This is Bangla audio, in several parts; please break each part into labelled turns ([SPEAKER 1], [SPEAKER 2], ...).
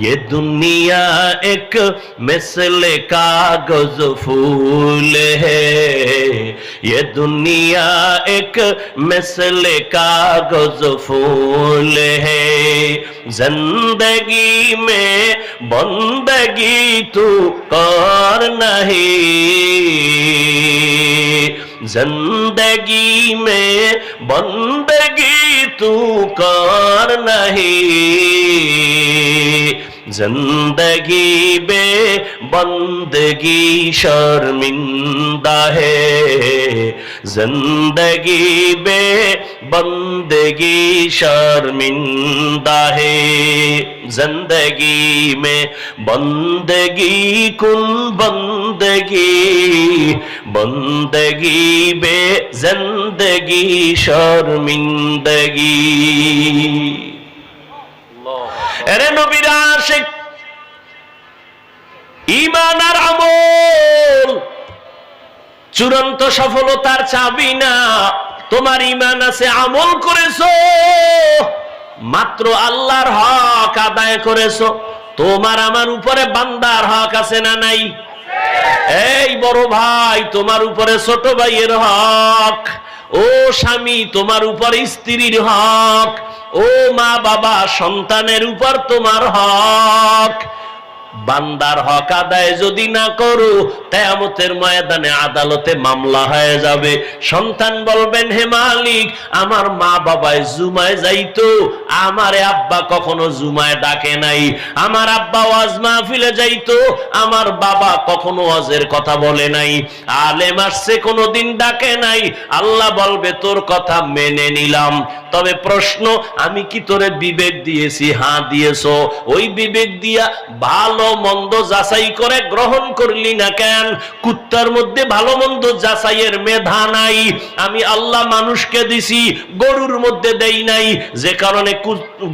[SPEAKER 1] ये दुनिया एक मिसल कागज़ फूल है। ये दुनिया एक मिसल कागज़ फूल है। ज़िंदगी में बंदगी तू कर नहीं। ज़िंदगी में बंदगी तू कर नहीं। ज़िंदगी बे بندگی شرمندہ है ज़िंदगी बे बंदगी شرمندہ ہے ज़िंदगी में बंदगी کن बंदगी बंदगी बे ज़िंदगी शर्मिंदगी এরে নবীরা আশিক ইমান আর আমল চূড়ান্ত সফলতার চাবি না তোমার ইমান আছে আমল করেছ মাত্র আল্লাহর হক আদায় করেছ তোমার আমার উপরে বান্দার হক আছে না নাই? এই বড় ভাই তোমার উপরে ছোট ভাইয়ের হক ও স্বামী তোমার উপর স্ত্রীর হক। ও মা বাবা সন্তানের উপর তোমার হক। বান্দার হক আদায় যদি না করো তেয়ামতের ময়দানে আদালতে মামলা হয়ে যাবে। সন্তান বলবেন, হে মালিক, আমার মা বাবায় জুমায় যাইতো, আমার আব্বা কখনো জুমায় ডাকে নাই। আমার আব্বা ওয়াজ মাহফিলে যাইতো, আমার বাবা কখনো ওয়াজের কথা বলে নাই। আলেম আসছে, কোনোদিন ডাকে নাই। আল্লাহ বলবে, তোর কথা মেনে নিলাম। তবে প্রশ্ন, আমি কি তোরে বিবেক দিয়েছি? হ্যাঁ দিয়েছ। ওই বিবেক দিয়া ভালো মন্দ যাচাই করে গ্রহণ করলি না কেন? কুত্তার মধ্যে ভালো মন্দ যাচাইয়ের মেধা নাই। আমি আল্লাহ মানুষকে দিছি, গরুর মধ্যে দেই নাই। যে কারণে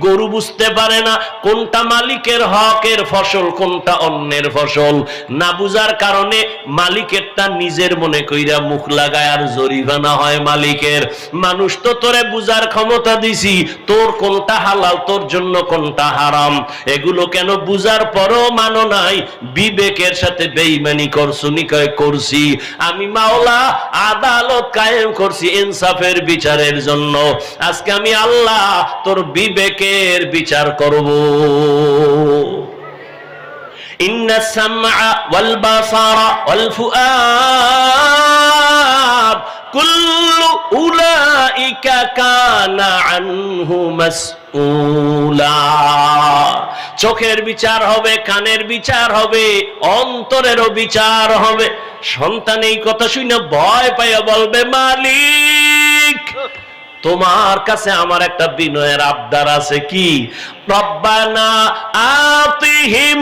[SPEAKER 1] গরু বুঝতে পারে না কোনটা মালিকের হকের ফসল, কোনটা অন্যের ফসল। না বুঝার কারণে মালিকের মালিকেরটা নিজের মনে কইরা মুখ লাগায় আর জরিমানা হয় মালিকের। মানুষ তো তোরে বুঝার ক্ষমতা দিছি তোর কোনটা হালাল তোর জন্য কোনটা হারাম এগুলো কেন বুঝার পরও মানো নাই বিবেকের সাথে বেইমানি করছো নিকয় করছি আমি মাওলা আদালত কায়েম করছি ইনসাফের বিচারের জন্য আজকে আমি আল্লাহ তোর বিবেকের বিচার করব إن السمع والبصر والفؤاد كل أولئك كان عنه مسؤولا চোখের বিচার হবে, কানের বিচার হবে, অন্তরেরও বিচার হবে। সন্তান এই কথা শুনে ভয় পাইয়া বলবে, মালিক, তোমার কাছে আমার একটা বিনয়ের আবদার আছে কি? রব্বানা আতিহিম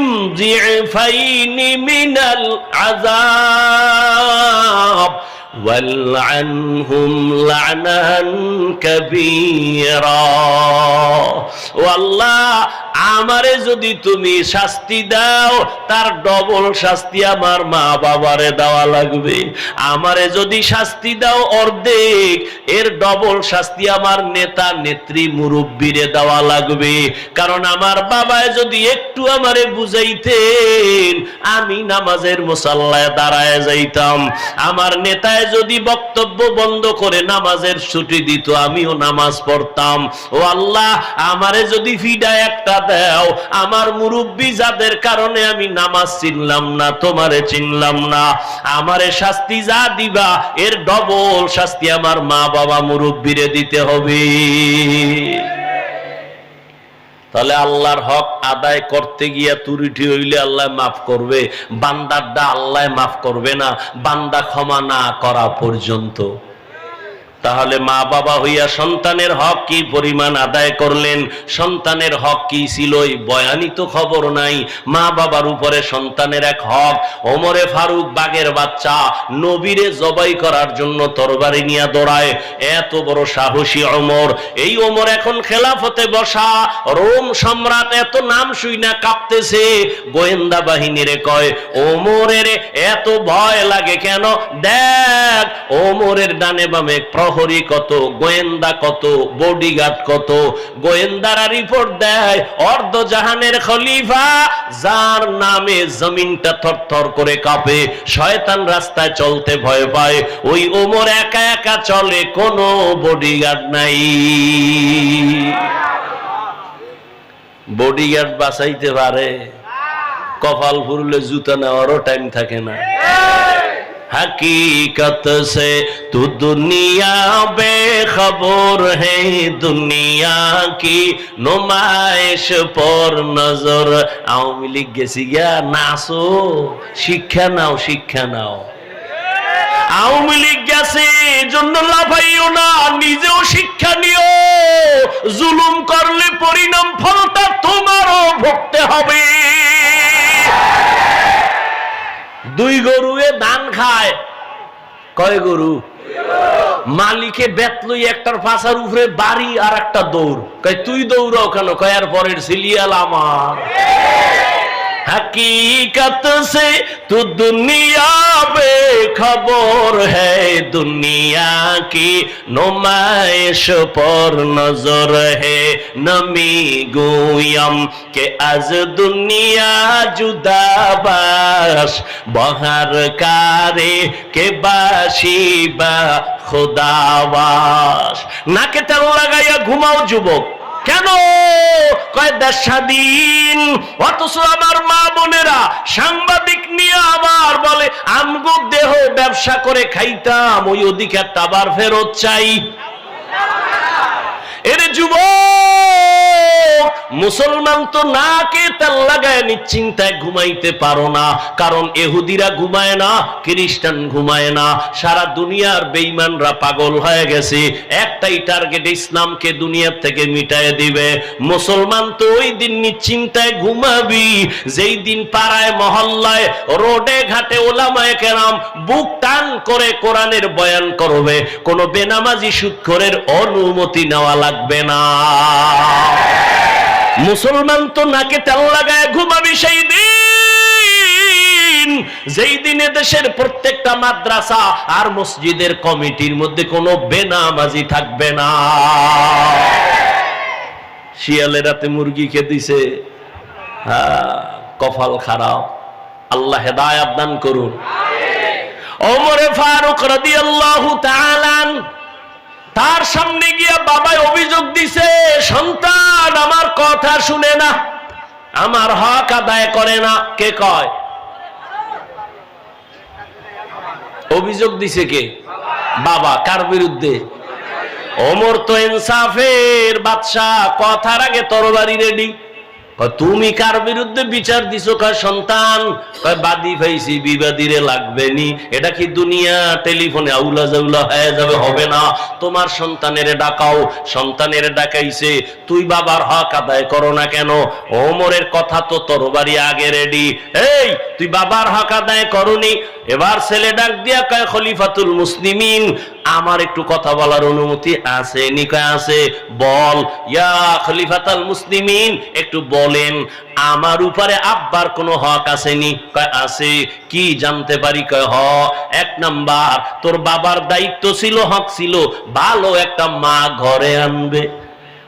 [SPEAKER 1] والعنهم لعنا كبيرا والله আমারে যদি তুমি শাস্তি দাও তার ডবল শাস্তি আমার মা বাবারে দেওয়া লাগবে আমারে যদি শাস্তি দাও অর্ধেক এর ডবল শাস্তি আমার নেতা নেত্রী মুরব্বীরে দেওয়া লাগবে কারণ আমার বাবায় যদি একটু আমারে বুঝাইতেন আমি নামাজের মুসাল্লায় দাঁড়ায় যাইতাম আমার নেতায় যদি বক্তব্য বন্ধ করে নামাজের ছুটি দিত, আমিও নামাজ পড়তাম। ও আল্লাহ, আমারে যদি ফিডা একটা দাও, আমার মুরব্বী যাদের কারণে আমি নামাজ চিনলাম না, তোমারে চিনলাম না। আমারে শাস্তি যা দিবা, এর ডবল শাস্তি আমার মা বাবা মুরব্বীরে দিতে হবে। তাহলে আল্লাহর হক আদায় করতে গিয়া তুরিটি হইলে আল্লাহ মাফ করবে। বান্দারটা আল্লাহ মাফ করবে না। বান্দা ক্ষমা না করা পর্যন্ত। তাহলে মা বাবা হইয়া সন্তানের হক কি পরিমাণ আদায় করলেন? সন্তানের হক কি ছিল এই বয়ানি তো খবর নাই। মা বাবার উপরে সন্তানের এক হক। ওমরে ফারুক বাগের বাচ্চা নবীরে জবাই করার জন্য তরবারি নিয়ে দৌড়ায়। এত বড় সাহসী অমর এই ওমর এখন খেলাফতে বসা। রোম সম্রাট এত নাম শুই না কাঁপতেছে। গোয়েন্দা বাহিনীরে কয়, ওমরের এত ভয় লাগে কেন? দেখ, ওমরের ডানে বামে প্রহর প্রহরী কত, গোয়েন্দা কত বডিগার্ড কত, গোয়েন্দারা রিপোর্ট দেয় অর্ধ জাহানের খলিফা, যার নামে জমিনটা থরথর করে কাঁপে, শয়তান রাস্তায় চলতে ভয় পায়, ওই ওমর একা একা চলে, কোনো বডিগার্ড নাই। বডিগার্ড বাঁচাইতে পারে, কপাল ফুরলে জুতা নেওয়ারও টাইম থাকে না। हकीकत से तू दुनिया बेखबर है दुनिया की नुमाइश पर नजर আওয়ামী লীগ গেছি গিয়া নাচো শিক্ষা নাও শিক্ষা নাও আওয়ামী লীগ গেছে জন্য লাফাইও না নিজেও শিক্ষা নিও জুলুম করলে পরিণাম ফলটা তোমারও ভুগতে হবে দুই গরুয়ে ধান খায়। কয় গরু? মালিকে বেত লই একটার পাশার উপরে বাড়ি আর একটা দৌড়। কয়, তুই দৌড় কেন? কয়ার পরের সিলিয়াল আমার। हकीकत से तू दुनिया बेखबर है दुनिया की नुमाइश पर नजर है नमी गोयम के आज दुनिया जुदाबास बहर कारे के বাসি বা খোদাবাস নাকে তেল লাগাইয়া ঘুমাও যুবক কেন? কয় স্বাধীন অথচ আমার মা বোনেরা সাংবাদিক নিয়ে আবার বলে, আমগো দেহ ব্যবসা করে খাইতাম, ওই অধিকার তাবার ফেরত চাই। এর যুবক! মুসলমান তো নাকে তেল লাগায় নিশ্চিন্তায় ঘুমাইতে পারো না। কারণ এহুদিরা ঘুমায় না, খ্রিস্টান ঘুমায় না। সারা দুনিয়ার বেইমানরা পাগল হয়ে গেছে। একটাই টার্গেট ইসলামকে দুনিয়ার থেকে মিটায় দিবে। মুসলমান তো ওই দিন নিশ্চিন্তায় ঘুমাবি। যেই দিন পাড়ায়, মহল্লায়, রোডে, ঘাটে ওলামায় কেরাম বুক টান করে কোরআনের বয়ান করবে, কোন বেনামাজি সুৎখরের অনুমতি নেওয়া লাগবে না। মুসলমান তো নাকে তেল লাগায় ঘুমাবি সেই দিন। যেই দিনে দেশের প্রত্যেকটা মাদ্রাসা আর মসজিদের কমিটির মধ্যে কোনো বেনামাজি থাকবে না। শিয়ালে রাতে মুরগি খেয়ে দিছে হ্যাঁ, কপাল খারাপ। আল্লাহ হেদায়াত দান করুন। ওমরে ফারুক রাদিয়াল্লাহু তাআলা তার সামনে গিয়া বাবাই অভিযোগ দিছে সন্তান কথা শুনে না, আমার হক আদায় করে না, কে কয়? অভিযোগ দিছে কে? বাবা, কার বিরুদ্ধে? ওমর তো ইনসাফের বাদশাহ, কথার আগে তরবারি রেডি তুমি কার বিরুদ্ধে বিচার দিছো? কয়, সন্তান। বাদী পাইছি বিবাদীরে লাগবে নি এটা কি দুনিয়া টেলিফোনে আউলা জাউলা হয়ে যাবে? হবে না। তোমার সন্তানের ডাকাও। সন্তানের ডাকাইছে। তুই বাবার হক আদায় করো না কেন? ওমরের কথা তো তরবারি আগে রেডি। এই, তুই বাবার হক আদায় করনি। এবার ছেলে ডাক দিয়া কয়, খলিফাতুল মুসলিমিন। আমার একটু কথা বলার অনুমতি আছে। নিকয় আছে, বল। ইয়া খলিফাতুল মুসলিমিন, একটু বলেন, আমার উপরে আব্বার কোনো হক আসেনি আছে। কি জানতে পারি? কয়, হ। এক নাম্বার, তোর বাবার দায়িত্ব ছিল, হক ছিল। ভালো একটা মা ঘরে আনবে।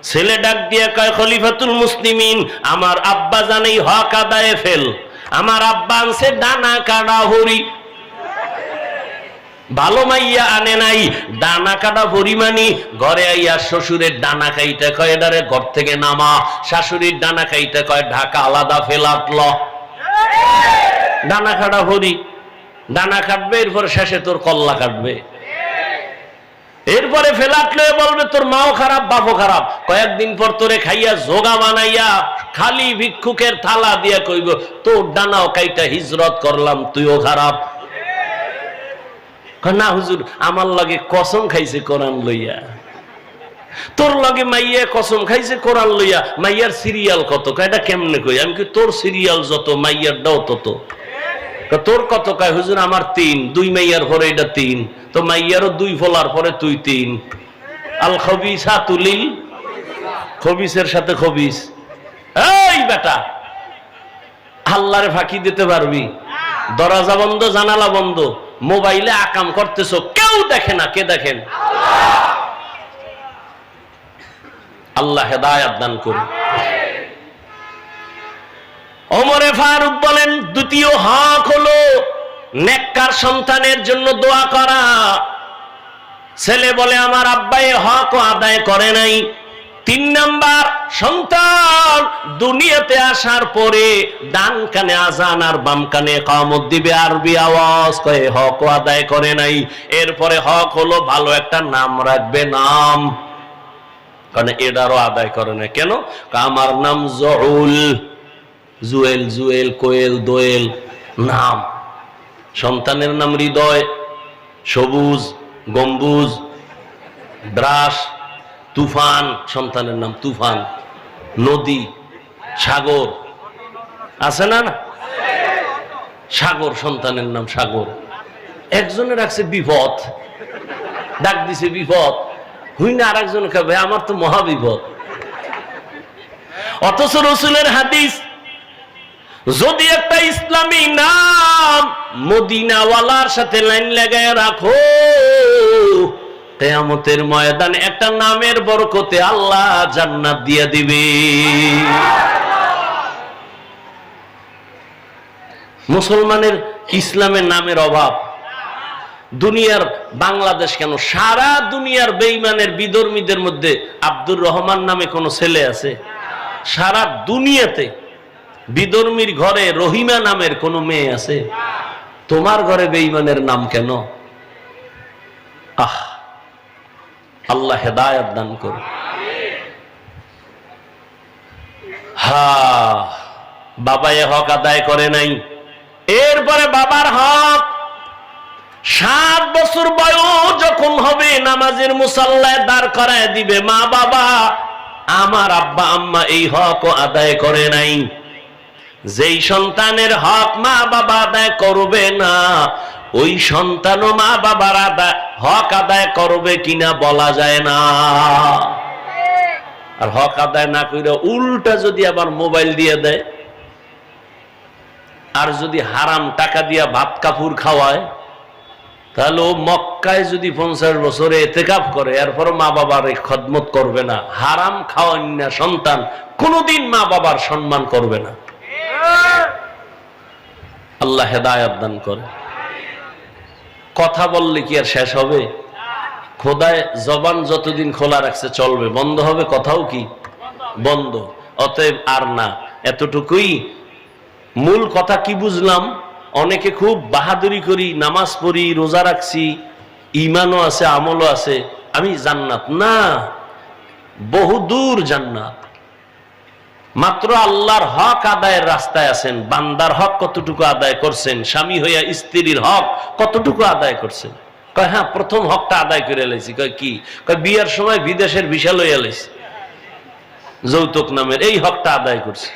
[SPEAKER 1] ছেলে ডাক দিয়া কয়, খলিফাতুল মুসলিমিন, আমার আব্বা জানেই হক আদায়ে ফেল। আমার আব্বা আনছে ডানা কাটা হরি। ভালো মাইয়া আনে নাই ডানা কাটা পরিমাণি ঘরে আইয়া শ্বশুরের ডানা খাইতে কয় এটারে ঘর থেকে নামা। শাশুড়ির ডানা খাইতে কয়, ঢাকা আলাদা ফেলাতল ডানা কাটা ভরি। ডানা কাটবে, এরপর শেষে তোর কল্লা কাটবে। এরপরে ফেলাটলে বলবে, তোর মাও খারাপ, বাপও খারাপ। কয়েকদিন পর তোরে খাইয়া জোগা বানাইয়া খালি ভিক্ষুকের থালা দিয়া কইব, তোর ডানাও কাইটা হিজরত করলাম, তুইও খারাপ। না, হুজুর, আমার লাগে কসম খাইছে কোরআন লইয়া। তোর লগে মাইয়া কসম খাইছে কোরআন লইয়া। মাইয়ার সিরিয়াল কত? এটা কেমনে কই? আমি কি তোর সিরিয়াল যত, মাইয়ার দাও তত। তোর কত? কয়, হুজুর, আমার তিন, দুই মাইয়ার পরে এটা তিন, তো মাইয়ারও দুই ফলার পরে তুই তিন। আল খবিসা তুলিল খবিসের সাথে খবিস। এই বেটা, আল্লাহরে ফাঁকি দিতে পারবি? দরজা বন্ধ, জানালা বন্ধ। মোবাইলে আকাম করতেছো, কেউ দেখে না, কে দেখেন? আল্লাহ হেদায়াত দান করুন। ওমরে ফারুক বলেন, দ্বিতীয় হক হলো নেককার সন্তানের জন্য দোয়া করা। ছেলে বলে, আমার আব্বাই হক আদায় করে নাই। তিন নাম্বার, সন্তান, দুনিয়াতে আসার পরে ডান কানে আজান আর বাম কানে কামত দিবে, আরবি আওয়াজ কয়ে হক আদায় করে নাই। এরপরে হক হলো ভালো একটা নাম রাখবে, নাম। কারণ এটারও আদায় করে না কেন? আমার নাম জহুল। জুয়েল জুয়েল, কোয়েল, দোয়েল, নাম। সন্তানের নাম হৃদয়, সবুজ, গম্বুজ ব্রাস তুফান, সন্তানের নাম তুফান, নদী, সাগর, আছে না না? সাগর, সন্তানের নাম সাগর। একজনে রাখছে বিপদ, ডাক দিছে বিপদ। হুই না আর একজন খাবে আমার তো মহাবিপদ অথচ রসুলের হাদিস, যদি একটা ইসলামী নাম মদিনাওয়ালার সাথে লাইন লাগায় রাখো কেয়ামতের ময়দান একটা নামের বরকতে আল্লাহ জান্নাত দিয়ে দিবে। মুসলমানের ইসলামের নামের অভাব। দুনিয়ার বাংলাদেশ কেন? সারা দুনিয়ার বেইমানের বিধর্মীদের মধ্যে আব্দুর রহমান নামে কোনো ছেলে আছে? সারা দুনিয়াতে বিধর্মীর ঘরে রহিমা নামের কোনো মেয়ে আছে? তোমার ঘরে বেইমানের নাম কেন? আহ! আল্লাহ হেদায়ত দান করুন। হা বাবা এ হক আদায় করে নাই। এরপরে বাবার হক, সাত বছর বয়স যখন হবে, নামাজের মুসাল্লায় দাঁড় করায় দিবে মা বাবা। আমার আব্বা আম্মা এই হক আদায় করে নাই। যেই সন্তানের হক মা বাবা আদায় করবে না, ওই সন্তানও মা বাবার আদায় হক আদায় করবে কিনা বলা যায় না। আর হক আদায় না করে উল্টা যদি আবার মোবাইল দিয়ে দেয়, আর যদি হারাম টাকা দিয়া ভাত কাপুর খাওয়ায়, তাহলে ও মক্কায় যদি পঞ্চাশ বছরে এতেকাপ করে এরপর মা বাবার খদমত করবে না। হারাম খাওয়ান না সন্তান কোনোদিন মা বাবার সম্মান করবে না। আল্লাহ হেদায়াত দান করে। কথা বললে কি আর শেষ হবে? খোদায় জবান যতদিন খোলা রাখছে চলবে। বন্ধ হবে কথাও কি? বন্ধ। অতএব আর না। এতটুকুই মূল কথা কি বুঝলাম? অনেকে খুব বাহাদুরি করি, নামাজ পড়ি, রোজা রাখছি ইমানও আছে, আমলও আছে। আমি জান্নাত না। বহু দূর জান্নাত। মাত্র আল্লাহর হক আদায়ের রাস্তায় আছেন, বান্দার হক কতটুকু আদায় করছেন, স্বামী হইয়া স্ত্রীর হক কতটুকু আদায় করছেন? কয় হ্যাঁ প্রথম হকটা আদায় করে এলাইছি কয়, কি? কয়, বিয়ার সময় বিদেশের বিশাল হয়ে এলাইছি যৌতুক নামের এই হকটা আদায় করছে।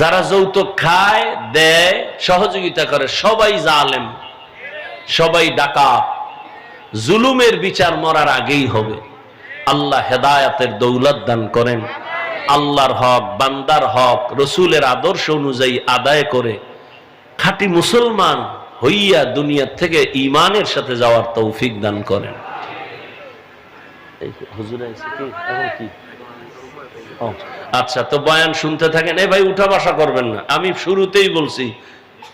[SPEAKER 1] যারা যৌতুক খায়, দেয়, সহযোগিতা করে, সবাই জালেম, সবাই ডাকাত। জুলুমের বিচার মরার আগেই হবে। আল্লাহ হেদায়াতের দৌলত দান করেন। আল্লাহর হক, বান্দার হক, রসুলের আদর্শ অনুযায়ী আদায় করে খাঁটি মুসলমান হইয়া দুনিয়ার থেকে ইমানের সাথে যাওয়ার তৌফিক দান করেন। আচ্ছা তো বয়ান শুনতে থাকেন। এ ভাই, উঠা বসা করবেন না। আমি শুরুতেই বলছি,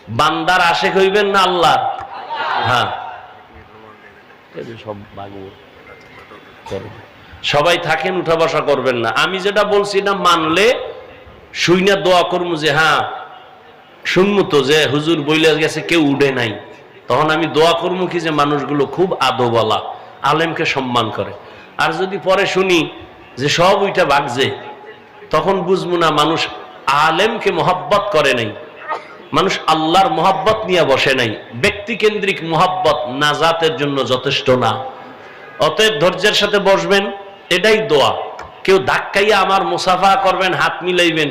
[SPEAKER 1] বান্দার আশেক হইবেন না আল্লাহ হ্যাঁ। সব বাগিয়ে। করবে। সবাই থাকেন উঠা বসা করবেন না। আমি যেটা বলছি না মানলে শুই না, দোয়া করব যে হ্যাঁ শুনব তো যে, হুজুর বইলে গেছে, কেউ উঠে নাই। তখন আমি দোয়া করব কি যে, মানুষগুলো খুব আদোবালা আলেমকে সম্মান করে। আর যদি পরে শুনি যে, সব ওইটা বাগজে, তখন বুঝব না মানুষ আলেমকে মোহাব্বত করে নাই। মানুষ আল্লাহর মোহাব্বত নিয়ে বসে নাই। ব্যক্তি কেন্দ্রিক মোহাব্বত নাজাতের জন্য যথেষ্ট না। অতএব ধৈর্যের সাথে বসবেন। এটাই দোয়া। কেউ ধাক্কাইয়া আমার মুসাফা করবেন, হাত মিলাইবেন।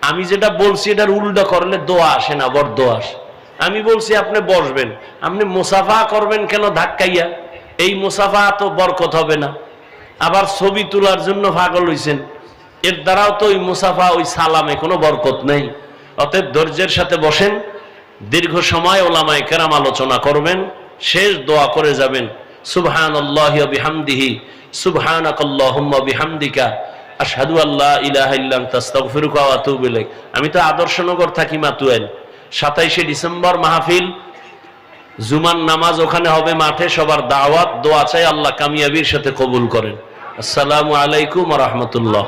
[SPEAKER 1] আমি যেটা বলছি, এটার উল্টা করলে দোয়া আসে না, বড় দোয়া আসে। আমি বলছি, আপনি বসবেন। আপনি মুসাফা করবেন কেন ধাক্কাইয়া? এই মুসাফা তো বরকত হবে না। আবার ছবি তোলার জন্য পাগল হইছেন। এর দ্বারাও তো ওই মুসাফা, ওই সালামে কোনো বরকত নেই। অতএব ধৈর্যের সাথে বসেন। দীর্ঘ সময় ওলামায় কেরাম আলোচনা করবেন। শেষ দোয়া করে যাবেন। সুবহান আল্লাহ বিহামদিহি اللهم বিহামদিকা, আশহাদু আল্লাহ ইলাহা ইল্লা আনতা, আস্তাগফিরুকা ওয়া আতুবু ইলাইক। আমি তো আদর্শনগর থাকি মাতুয়েল। সাতাইশে ডিসেম্বর মাহফিল, জুমার নামাজ ওখানে হবে মাঠে, সবার দাওয়াত, দোয়া চাই আল্লাহ কামিয়াবির সাথে কবুল করেন। আসসালামু আলাইকুম রহমতুল্লাহ।